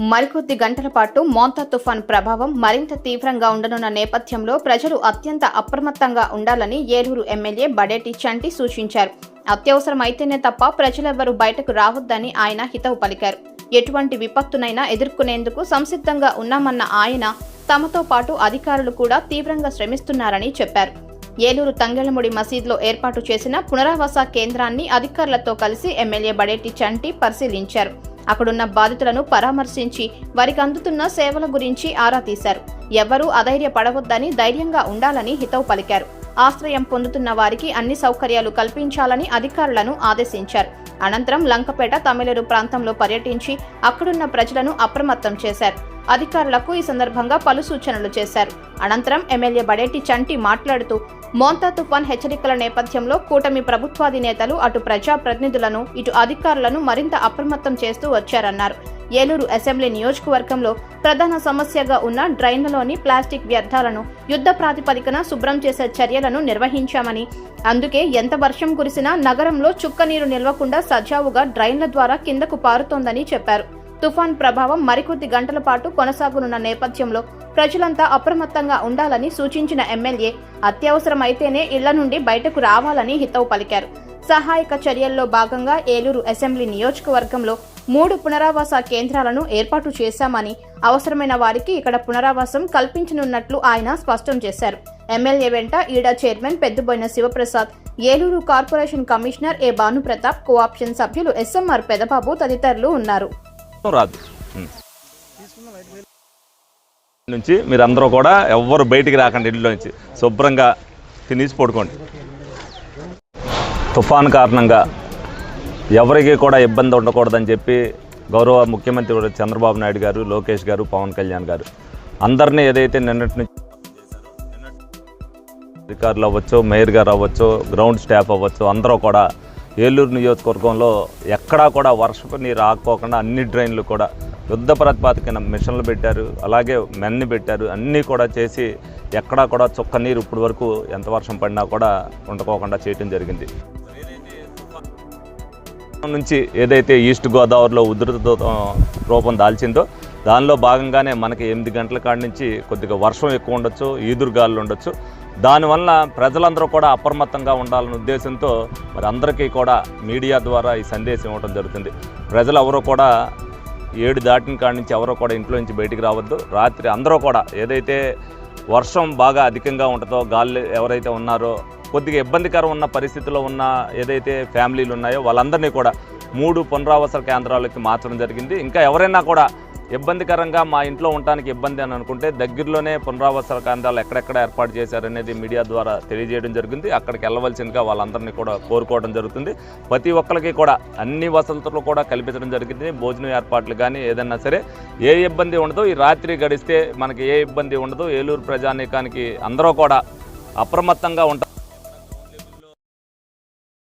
మరికొద్ది గంటల పాటు మోంతా తుఫాన్ ప్రభావం మరింత తీవ్రంగా ఉండనున్న నేపథ్యంలో ప్రజలు అత్యంత అప్రమత్తంగా ఉండాలని ఏలూరు ఎమ్మెల్యే బడేటి చంటి సూచించారు. అత్యవసరమైతేనే తప్ప ప్రజలెవ్వరూ బయటకు రావద్దని ఆయన హితవు పలికారు. ఎటువంటి విపత్తునైనా ఎదుర్కొనేందుకు సంసిద్ధంగా ఉన్నామన్న ఆయన తమతో పాటు అధికారులు కూడా తీవ్రంగా శ్రమిస్తున్నారని చెప్పారు. ఏలూరు తంగెలముడి మసీద్లో ఏర్పాటు చేసిన పునరావాస కేంద్రాన్ని అధికారులతో కలిసి ఎమ్మెల్యే బడేటి చంటి పరిశీలించారు. అక్కడున్న బాధితులను పరామర్శించి వారికి అందుతున్న సేవల గురించి ఆరా తీశారు. ఎవరూ అధైర్యపడవద్దని ధైర్యంగా ఉండాలని హితవు పలికారు. ఆశ్రయం పొందుతున్న వారికి అన్ని సౌకర్యాలు కల్పించాలని అధికారులను ఆదేశించారు. అనంతరం లంకపేట తమిళరు ప్రాంతంలో పర్యటించి అక్కడున్న ప్రజలను అప్రమత్తం చేశారు. అధికారులకు ఈ సందర్భంగా పలు సూచనలు చేశారు. అనంతరం ఎమ్మెల్యే బడేటి చంటి మాట్లాడుతూ మోంతా తుఫాన్ హెచ్చరికల నేపథ్యంలో కూటమి ప్రభుత్వాధినేతలు అటు ప్రజాప్రతినిధులను ఇటు అధికారులను మరింత అప్రమత్తం చేస్తూ వచ్చారన్నారు. ఏలూరు అసెంబ్లీ నియోజకవర్గంలో ప్రధాన సమస్యగా ఉన్న డ్రైన్లలోని ప్లాస్టిక్ వ్యర్థాలను యుద్ధ ప్రాతిపదికన శుభ్రం చేసే చర్యలను నిర్వహించామని. అందుకే ఎంత వర్షం కురిసినా నగరంలో చుక్క నీరు నిల్వకుండా సజావుగా డ్రైన్ల ద్వారా కిందకు పారుతోందని చెప్పారు. తుఫాన్ ప్రభావం మరికొద్ది గంటల పాటు కొనసాగనున్న నేపథ్యంలో ప్రజలంతా అప్రమత్తంగా ఉండాలని సూచించిన ఎమ్మెల్యే అత్యవసరమైతేనే ఇళ్ళ నుండి బయటకు రావాలని హితవు పలికారు. సహాయక చర్యల్లో భాగంగా ఏలూరు అసెంబ్లీ నియోజకవర్గంలో మూడు పునరావాస కేంద్రాలను ఏర్పాటు చేశామని అవసరమైన వారికి ఇక్కడ పునరావాసం కల్పించనున్నట్లు ఆయన స్పష్టం చేశారు. ఎమ్మెల్యే వెంట ఈడా chairman Peddaboina Sivaprasad Eluru corporation commissioner A Bhanuprathap cooption సభ్యులు ఎస్ఎంఆర్ పెదబాబు తదితరులు ఉన్నారు. నుంచి మీరందరూ కూడా ఎవ్వరు బయటికి రాకండి ఇంట్లో నుంచి. శుభ్రంగా తినేసి పడుకోండి. తుఫాన్ కారణంగా ఎవరికి కూడా ఇబ్బంది ఉండకూడదని చెప్పి గౌరవ ముఖ్యమంత్రి చంద్రబాబు నాయుడు గారు లోకేష్ గారు పవన్ కళ్యాణ్ గారు అందరినీ ఏదైతే నిన్నటి నుంచి అధికారులు అవ్వచ్చు మేయర్ గారు అవ్వచ్చు గ్రౌండ్ స్టాఫ్ అవ్వచ్చు అందరూ కూడా ఏలూరు నియోజకవర్గంలో ఎక్కడా కూడా వర్షపు నీరు ఆకోకుండా అన్ని డ్రైన్లు కూడా యుద్ధ ప్రతిపాదికన మిషన్లు పెట్టారు అలాగే మెన్ని పెట్టారు అన్నీ కూడా చేసి ఎక్కడా కూడా చుక్క నీరు ఇప్పటి వరకు ఎంత వర్షం పడినా కూడా ఉండకోకుండా చేయటం జరిగింది. నుంచి ఏదైతే ఈస్ట్ గోదావరిలో ఉధృత రూపం దాల్చిందో దానిలో భాగంగానే మనకి ఎనిమిది గంటల కాడి నుంచి కొద్దిగా వర్షం ఎక్కువ ఉండొచ్చు ఈదురుగాలు ఉండొచ్చు. దానివల్ల ప్రజలందరూ కూడా అప్రమత్తంగా ఉండాలనే ఉద్దేశంతో మరి అందరికీ కూడా మీడియా ద్వారా ఈ సందేశం ఇవ్వడం జరుగుతుంది. ప్రజలు ఎవరో కూడా ఏడు దాటిన కాడి నుంచి ఎవరో కూడా ఇంట్లో నుంచి బయటికి రావద్దు. రాత్రి అందరూ కూడా ఏదైతే వర్షం బాగా అధికంగా ఉంటుందో గాలి ఎవరైతే ఉన్నారో కొద్దిగా ఇబ్బందికరం ఉన్న పరిస్థితిలో ఉన్న ఏదైతే ఫ్యామిలీలు ఉన్నాయో వాళ్ళందరినీ కూడా మూడు పునరావాస కేంద్రాలకి మార్చడం జరిగింది. ఇంకా ఎవరైనా కూడా ఇబ్బందికరంగా మా ఇంట్లో ఉండటానికి ఇబ్బంది అని అనుకుంటే దగ్గరలోనే పునరావాస కేంద్రాలు ఎక్కడెక్కడ ఏర్పాటు చేశారనేది మీడియా ద్వారా తెలియజేయడం జరిగింది. అక్కడికి వెళ్ళవలసిందిగా వాళ్ళందరినీ కూడా కోరుకోవడం జరుగుతుంది. ప్రతి ఒక్కరికి కూడా అన్ని వసతులు కూడా కల్పించడం జరిగింది. భోజనం ఏర్పాట్లు కానీ ఏదైనా సరే ఏ ఇబ్బంది ఉండదు. ఈ రాత్రి గడిస్తే మనకి ఏ ఇబ్బంది ఉండదు. ఏలూరు ప్రజానీకానికి అందరూ కూడా అప్రమత్తంగా ఉంటారు.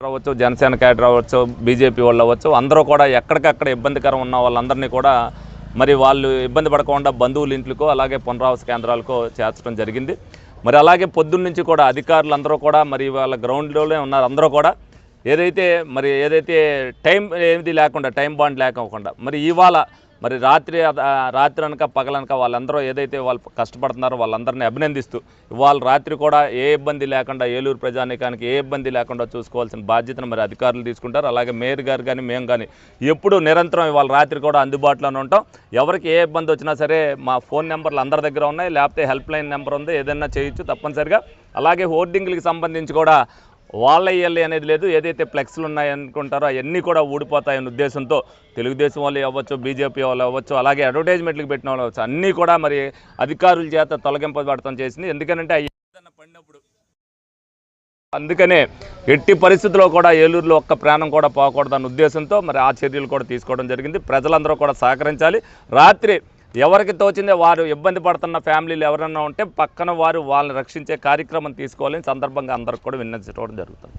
రావచ్చు జనసేన క్యాడర్ అవ్వచ్చు బీజేపీ వాళ్ళు అవ్వచ్చు అందరూ కూడా ఎక్కడికక్కడ ఇబ్బందికరం ఉన్న వాళ్ళందరినీ కూడా మరి వాళ్ళు ఇబ్బంది పడకుండా బంధువుల ఇంట్లకో అలాగే పునరావాస కేంద్రాలకో చేర్చడం జరిగింది. మరి అలాగే పొద్దున్న నుంచి కూడా అధికారులు అందరూ కూడా మరి వాళ్ళ గ్రౌండ్లోనే ఉన్నారు. అందరూ కూడా ఏదైతే మరి ఏదైతే టైం ఏది లేకుండా టైం బాండ్ లేకోకుండా మరి ఇవాళ మరి రాత్రి రాత్రి అనక పగలనక వాళ్ళందరూ ఏదైతే వాళ్ళు కష్టపడుతున్నారో వాళ్ళందరినీ అభినందిస్తూ ఇవాళ రాత్రి కూడా ఏ ఇబ్బంది లేకుండా ఏలూరు ప్రజానీకానికి ఏ ఇబ్బంది లేకుండా చూసుకోవాల్సిన బాధ్యతను మరి అధికారులు తీసుకుంటారు. అలాగే మేయర్ గారు కానీ మేము కానీ ఎప్పుడు నిరంతరం ఇవాళ రాత్రి కూడా అందుబాటులోనే ఉంటాం. ఎవరికి ఏ ఇబ్బంది వచ్చినా సరే మా ఫోన్ నెంబర్లు అందరి దగ్గర ఉన్నాయి. లేకపోతే హెల్ప్ లైన్ నెంబర్ ఉంది. ఏదైనా చేయొచ్చు తప్పనిసరిగా. అలాగే హోర్డింగ్లకు సంబంధించి కూడా వాళ్ళ ఇయ్యాలి అనేది లేదు. ఏదైతే ఫ్లెక్స్లు ఉన్నాయనుకుంటారో అవన్నీ కూడా ఊడిపోతాయనే ఉద్దేశంతో తెలుగుదేశం వాళ్ళు అవ్వచ్చు బీజేపీ వాళ్ళు అవ్వచ్చు అలాగే అడ్వర్టైజ్మెంట్లకు పెట్టిన వాళ్ళు అవ్వచ్చు. అన్నీ కూడా మరి అధికారుల చేత తొలగింపబడటం చేసింది. ఎందుకంటే అవి ఏదైనా పడినప్పుడు అందుకనే ఎట్టి పరిస్థితుల్లో కూడా ఏలూరులో ఒక్క ప్రాణం కూడా పోకూడదన్న ఉద్దేశంతో మరి ఆ చర్యలు కూడా తీసుకోవడం జరిగింది. ప్రజలందరూ కూడా సహకరించాలి. రాత్రి ఎవరికి తోచిందే వారు ఇబ్బంది పడుతున్న ఫ్యామిలీలు ఎవరైనా ఉంటే పక్కన వారు వాళ్ళని రక్షించే కార్యక్రమం తీసుకోవాలని సందర్భంగా అందరికి కూడా విన్నవించుకోవడం జరుగుతుంది.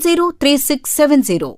703670